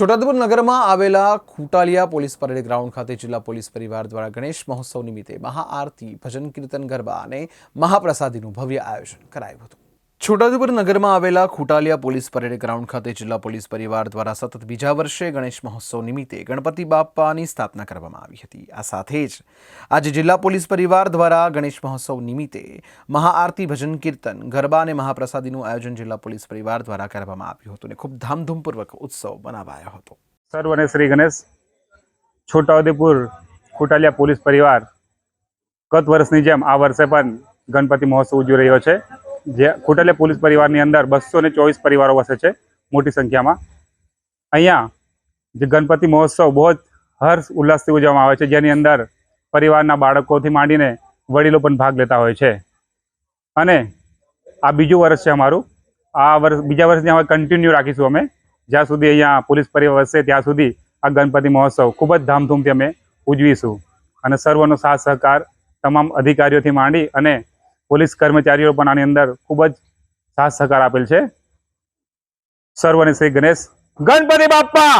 છોટાઉદેપુર નગરમાં આવેલા ખૂટાલિયા police parade ground ખાતે જિલ્લા પોલીસ પરિવાર દ્વારા ગણેશ મહોત્સવ નિમિત્તે મહાઆરતી ભજન કીર્તન, ગરબા અને મહાપ્રસાદીનું ભવ્ય આયોજન કરાયું હતું. છોટાઉદેપુર નગરમાં આવેલા ખૂટાલિયા પોલીસ પરેડ ગ્રાઉન્ડ ખાતે જિલ્લા પોલીસ પરિવાર દ્વારા સતત બીજા વર્ષે ગણેશ મહોત્સવ નિમિત્તે ગણપતિ બાપાની સ્થાપના કરવામાં આવી હતી. આ સાથે જ આજે જિલ્લા પોલીસ પરિવાર દ્વારા ગણેશ મહોત્સવ નિમિત્તે મહાઆરતી ભજન કીર્તન, ગરબા અને મહાપ્રસાદીનું આયોજન જિલ્લા પોલીસ પરિવાર દ્વારા કરવામાં આવ્યું હતું અને ખૂબ ધામધૂમપૂર્વક ઉત્સવ મનાવાયો હતો. સર્વ અને શ્રી ગણેશ. છોટાઉદેપુર ખોટાલિયા પોલીસ પરિવાર ગત વર્ષની જેમ આ વર્ષે પણ ગણપતિ મહોત્સવ ઉજવી રહ્યો છે. જે ખોટલે પોલીસ પરિવારની અંદર બસો ચોવીસ પરિવારો વસે છે, મોટી સંખ્યામાં. અહીંયા જે ગણપતિ મહોત્સવ બહુ જ હર્ષ ઉલ્લાસથી ઉજવવામાં આવે છે, જેની અંદર પરિવારના બાળકોથી માંડીને વડીલો પણ ભાગ લેતા હોય છે. અને આ બીજું વર્ષ છે અમારું. આ વર્ષ, બીજા વર્ષની અમે કન્ટિન્યુ રાખીશું અમે. જ્યાં સુધી અહીંયા પોલીસ પરિવાર વસશે ત્યાં સુધી આ ગણપતિ મહોત્સવ ખૂબ જ ધામધૂમથી અમે ઉજવીશું. અને સર્વનો સાથ સહકાર તમામ અધિકારીઓથી માંડી અને પોલીસ કર્મચારીઓ પણ આની અંદર ખૂબ જ સાથ સહકાર આપેલ છે. સર્વને શ્રી ગણેશ. ગણપતિ બાપ્પા!